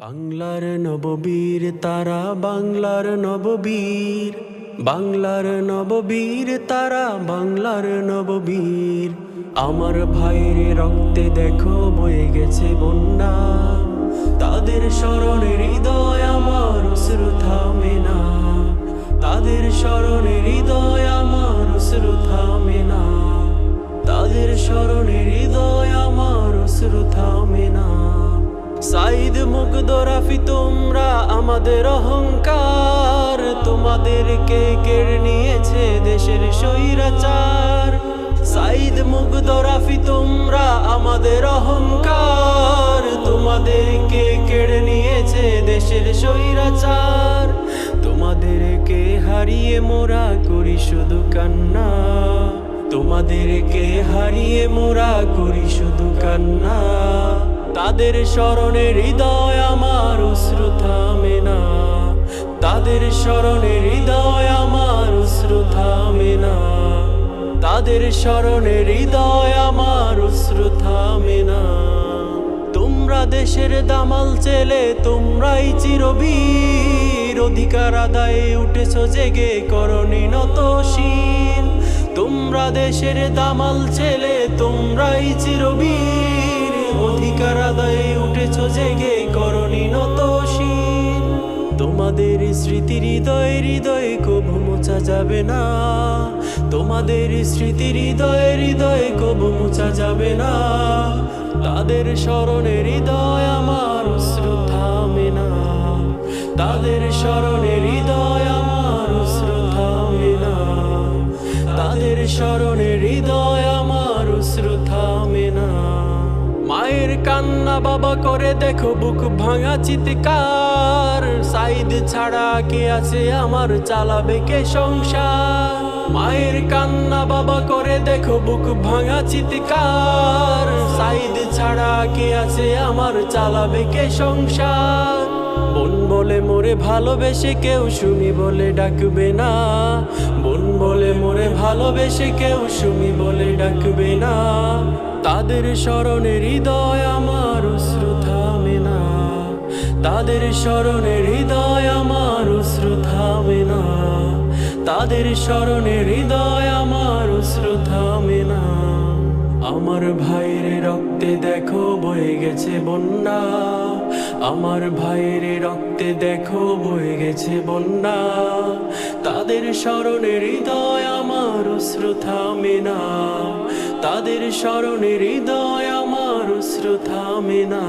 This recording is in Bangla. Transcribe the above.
বাংলার নববীর তারা বাংলার নববীর বাংলার নববীর তারা বাংলার নববীর। আমার ভাইয়ের রক্তে দেখো বয়ে গেছে বন্যা, তাদের স্মরণের হৃদয় আমার মুগ্ধ রাফি, তোমরা আমাদের অহংকার। তোমাদেরকে কেড়ে নিয়েছে দেশের স্বৈরাচার। সাইদ মুগ্ধ রাফি, তোমরা আমাদের অহংকার। তোমাদেরকে কেড়ে নিয়েছে দেশের স্বৈরাচার। তোমাদেরকে হারিয়ে মোরা করি শুধু কান্না। তোমাদেরকে হারিয়ে মোরা করি শুধু কান্না। তাদের স্মরণে হৃদয় আমার শ্রুথামে না। তাদের স্মরণে হৃদয় আমার শ্রুথামে না। তাদের স্মরণে হৃদয় আমার শ্রুথামে না। তোমরা দেশের দামাল চেলে তোমরাই চিরবীর। অধিকার আদায়ে উঠেছ জেগে করণী নতশীল তোমরা দেশের দামাল ছেলে, তোমরাই চিরবীর। অধিকার আদায়ে উঠেছ জেগে করণী নতশীল। তোমাদের স্মৃতি হৃদয় হৃদয়ে কবু মোছা যাবে না। তোমাদের স্মৃতি হৃদয় হৃদয়ে কবু মোছা যাবে না। তাদের স্মরণে হৃদয় আমার শ্রদ্ধামে না তাদের স্মরণে মায়ের কান্না বাবা করে, দেখো বুক ভাঙা চিৎকার। সাইদ ছাড়া কে আছে আমার, চালাবে কে সংসার? মায়ের কান্না বাবা করে, দেখো বুক ভাঙা চিৎকার। সাইদ ছাড়া কে আছে আমার, চালাবে কে সংসার? বোন বলে মোরে ভালোবেসে কেউ সুমি বলে ডাকবে না। বোন বলে মোরে ভালোবেসে কেউ সুমি বলে ডাকবে না। তাদের স্মরণে হৃদয় আমার শ্রুথামে না। তাদের স্মরণে হৃদয় আমার শ্রুথামে না। তাদের স্মরণে হৃদয় আমার শ্রুথামে না। আমার ভাইয়ের রক্তে দেখো বয়ে গেছে বন্যা। আমার ভাইয়ের রক্তে দেখো বয়ে গেছে বন্যা। তাদের স্মরণে হৃদয় আমার শ্রুথামে না। তাদের স্মরণে হৃদয় আমার শ্রুথামে না।